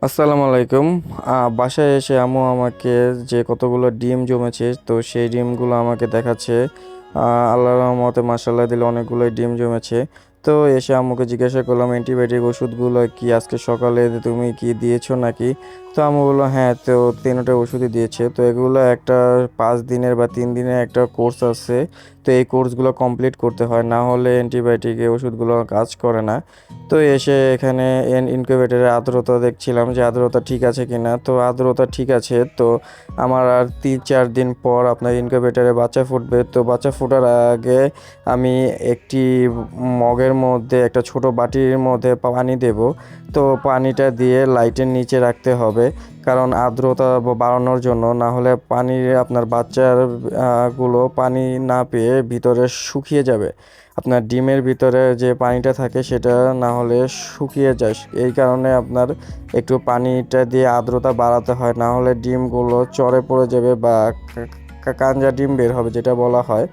আসসালামু আলাইকুম। বাসায় এসে আমু আমাকে যে কতগুলো ডিম জমেছে তো সেই ডিমগুলো আমাকে দেখাচ্ছে। আহ, আল্লাহর রহমতে মাসাল্লাহ দিলে অনেকগুলোই ডিম জমেছে। তো এসে আম্মুকে জিজ্ঞাসা করলাম অ্যান্টিবায়োটিক ওষুধগুলো কি আজকে সকালে তুমি কি দিয়েছ নাকি? তো আম্মু বলল হ্যাঁ তো তিনটা ওষুধই দিয়েছে। তো এগুলো একটা পাঁচ দিনের বা তিন দিনের একটা কোর্স আছে। তো এই কোর্সগুলো কমপ্লিট করতে হয়, না হলে অ্যান্টিবায়োটিক এই ওষুধগুলো কাজ করে না। তো এসে এখানে ইনকিউবেটরের আর্দ্রতা দেখছিলাম যে আর্দ্রতা ঠিক আছে কি না তো আর্দ্রতা ঠিক আছে, তো আমার আর তিন চার দিন পর আপনার ইনকিউবেটরে বাচ্চা ফুটবে। তো বাচ্চা ফোটার আগে আমি একটি মগের মধ্যে, একটা ছোট বাটির মধ্যে পানি দেব। তো পানিটা দিয়ে লাইটের নিচে রাখতে হবে, কারণ আর্দ্রতা বাড়ানোর জন্য। না হলে পানি, আপনার বাচ্চারগুলো পানি না পেয়ে ভিতরে শুকিয়ে যাবে। আপনার ডিমের ভিতরে যে পানিটা থাকে, সেটা না হলে শুকিয়ে যায়। এই কারণে আপনার একটু পানিটা দিয়ে আর্দ্রতা বাড়াতে হয়। না হলে ডিমগুলো চড়ে পড়ে যাবে বা কাঞ্জা ডিম বের হবে, যেটা বলা হয়।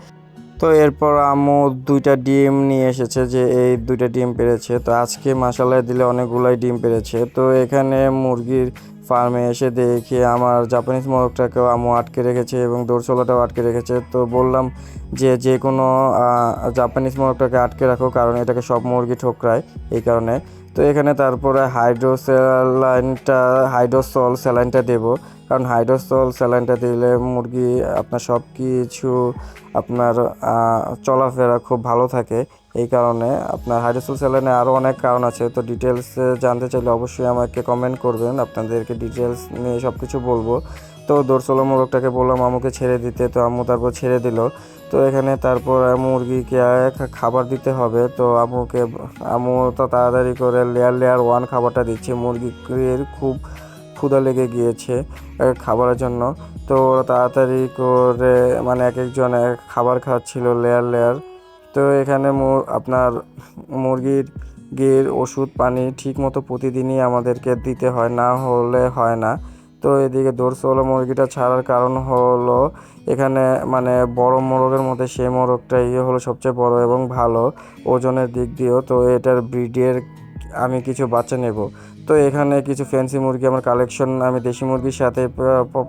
তো এরপর আম্মু দুইটা ডিম নিয়ে এসেছে যে এই দুইটা ডিম পেরেছে। তো আজকে মাসালায় দিলে অনেকগুলাই ডিম পেরেছে। তো এখানে মুরগির ফার্মে এসে দেখি আমার জাপানিজ মোরগটাকেও আম্মু আটকে রেখেছে এবং দৌড়চলাটাও আটকে রেখেছে। তো বললাম যে যে কোনো জাপানিজ মোরগটাকে আটকে রাখো কারণ এটাকে সব মুরগি ঠোকরায় এই কারণে। তো এখানে তারপরে হাইড্রোসেলাইনটা, হাইড্রোসল স্যালাইনটা দেবো। কারণ হাইড্রোসল স্যালাইনটা দিলে মুরগি আপনার সব কিছু আপনার চলাফেরা খুব ভালো থাকে। এই কারণে আপনার হাইড্রোসল স্যালাইনে আরও অনেক কারণ আছে। তো ডিটেলস জানতে চাইলে অবশ্যই আমাকে কমেন্ট করবেন। আপনাদেরকে ডিটেলস নিয়ে সব কিছু বলব। তো দোরসোলা মোরগটাকে বললাম আমাকে ছেড়ে দিতে। তো আম্মু তারপর ছেড়ে দিল। তো এখানে তারপর মুরগিকে খাবার দিতে হবে। তো আম্মুকে, আম্মু তো তাড়াতাড়ি করে লেয়ার লেয়ার ওয়ান খাবারটা দিচ্ছে। মুরগির খুব ক্ষুধা লেগে গিয়েছে খাবারের জন্য। তো ওরা তাড়াতাড়ি করে মানে এক একজন এক খাবার খাচ্ছিল লেয়ার লেয়ার তো এখানে আপনার মুরগির গির ওষুধ, পানি ঠিক মতো প্রতিদিনই আমাদেরকে দিতে হয়, না হলে হয় না। তো এদিকে দোরসোলা মুরগিটা ছাড়ার কারণ হলো এখানে মানে বড় মোরগের মধ্যে সেই মোরগটাই হলো সবচেয়ে বড় এবং ভালো ওজনের দিক দিয়েও। তো এটার ব্রিডের আমি কিছু বাচ্চা নেব। তো এখানে কিছু ফ্যান্সি মুরগি আমার কালেকশন আমি দেশি মুরগির সাথে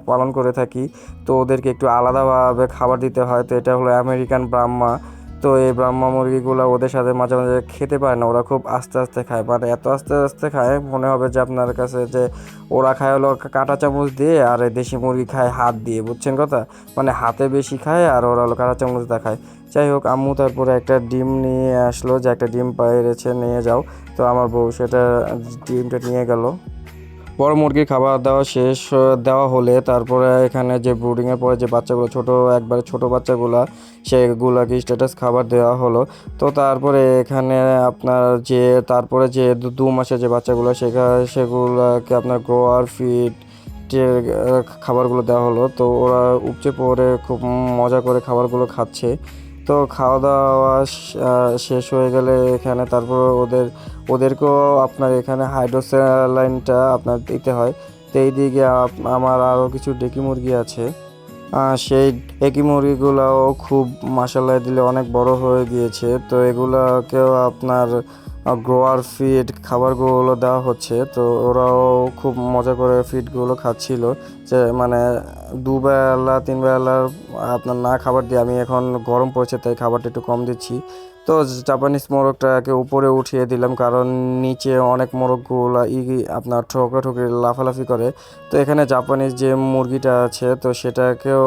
পালন করে থাকি। তো ওদেরকে একটু আলাদাভাবে খাবার দিতে হয়। তো এটা হলো আমেরিকান ব্রাহ্মা তো এই ব্রাহ্মা মুরগিগুলো ওদের সাথে মাঝে মাঝে খেতে পারে না, ওরা খুব আস্তে আস্তে খায়। মানে এত আস্তে আস্তে খায়, মনে হবে যে আপনার কাছে যে ওরা খায় হলো কাঁটা চামচ দিয়ে আর এই দেশি মুরগি খায় হাত দিয়ে, বুঝছেন কথা? মানে হাতে বেশি খায় আর ওরা হলো কাঁটা চামচ দিয়ে খায়। যাই হোক, আম্মু তারপরে একটা ডিম নিয়ে আসলো, যে একটা ডিম পেরেছে নিয়ে যাও। তো আমার বউ সেটা ডিমটা নিয়ে গেল। বড় মুরগির খাবার দেওয়া শেষ দেওয়া হলে তারপরে এখানে যে ব্রুডিংয়ের পরে যে বাচ্চাগুলো, ছোট, একবারে ছোট বাচ্চাগুলা, সেগুলাকে স্ট্যাটাস খাবার দেওয়া হলো। তো তারপরে এখানে আপনার যে, তারপরে যে দু- মাসের যে বাচ্চাগুলো, সেখা, সেগুলোকে আপনার গ্রোয়ার ফিড যে খাবারগুলো দেওয়া হলো। তো ওরা উপচে পড়ে খুব মজা করে খাবারগুলো খাচ্ছে। তো খাওয়া দাওয়া শেষ হয়ে গেলে এখানে তারপর ওদের, ওদেরকেও আপনার এখানে হাইড্রোসেলাইনটা আপনার দিতে হয়। তো এই দিকে আমার আরও কিছু ডেকি মুরগি আছে। সেই ডেকি মুরগিগুলোও খুব মশালায় দিলে অনেক বড় হয়ে গিয়েছে। তো এগুলোকেও আপনার গ্রোয়ার ফিড খাবারগুলো দেওয়া হচ্ছে, তো ওরাও খুব মজা করে ফিডগুলো খাচ্ছিল যে মানে দুবেলা তিন বেলার আপনার না খাবার দিয়ে আমি এখন গরম পড়ছে, তাই খাবারটা একটু কম দিচ্ছি। তো জাপানিজ মোরগটাকে উপরে উঠিয়ে দিলাম, কারণ নিচে অনেক মোরগগুলো ই আপনার ঠোকরা ঠোকরি লাফালাফি করে। তো এখানে জাপানিজ যে মুরগিটা আছে, তো সেটাকেও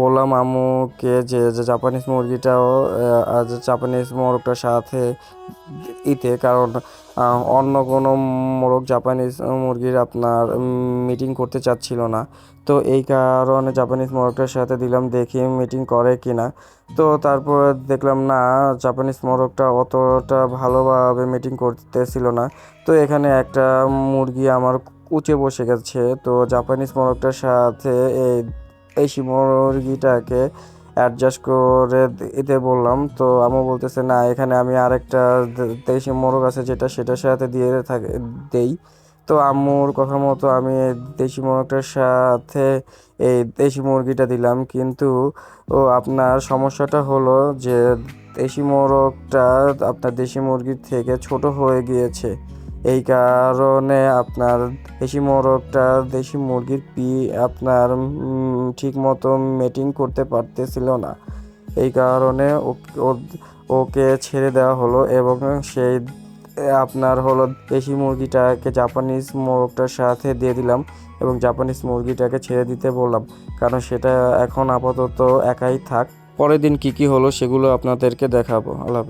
বললাম, আম্মুকে যে জাপানিজ মুরগিটাও জাপানিজ মোরগটার সাথে ইতে, কারণ অন্য কোনো মোরগ জাপানিজ মুরগির আপনার মিটিং করতে চাচ্ছিল না। তো এই কারণে জাপানিজ মোরগটার সাথে দিলাম, দেখি মিটিং করে কি না তো তারপর দেখলাম, না জাপানিজ মোরগটা অতটা ভালোভাবে মিটিং করতেছিল না। তো এখানে একটা মুরগি আমার কুচে বসে গেছে। তো জাপানিজ মোরগটার সাথে এই এই মুরগিটাকে অ্যাডজাস্ট করে দিতে বললাম। তো আমু বলতেছে, না, এখানে আমি আরেকটা দেশি মোরগ আছে যেটা সেটার সাথে দিয়ে থাকে, দেই। তো আম্মুর কথা মতো আমি দেশি মোরগটার সাথে এই দেশি মুরগিটা দিলাম। কিন্তু, ও, আপনার সমস্যাটা হলো যে দেশি মোরগটা আপনার দেশি মুরগির থেকে ছোট হয়ে গিয়েছে। এই কারণে আপনার দেশি মোরগটা, দেশি মুরগির পি আপনার ঠিক মতো মিটিং করতে পারতেছিল না। এই কারণে ওকে ছেড়ে দেওয়া হলো এবং সেই, আপনার হলো দেশি মুরগিটাকে জাপানিজ মোরগটার সাথে দিয়ে দিলাম এবং জাপানিজ মুরগিটাকে ছেড়ে দিতে বললাম। কারণ সেটা এখন আপাতত একাই থাক। পরের দিন কি কি হলো সেগুলো আপনাদেরকে দেখাবো। আল্লাহ।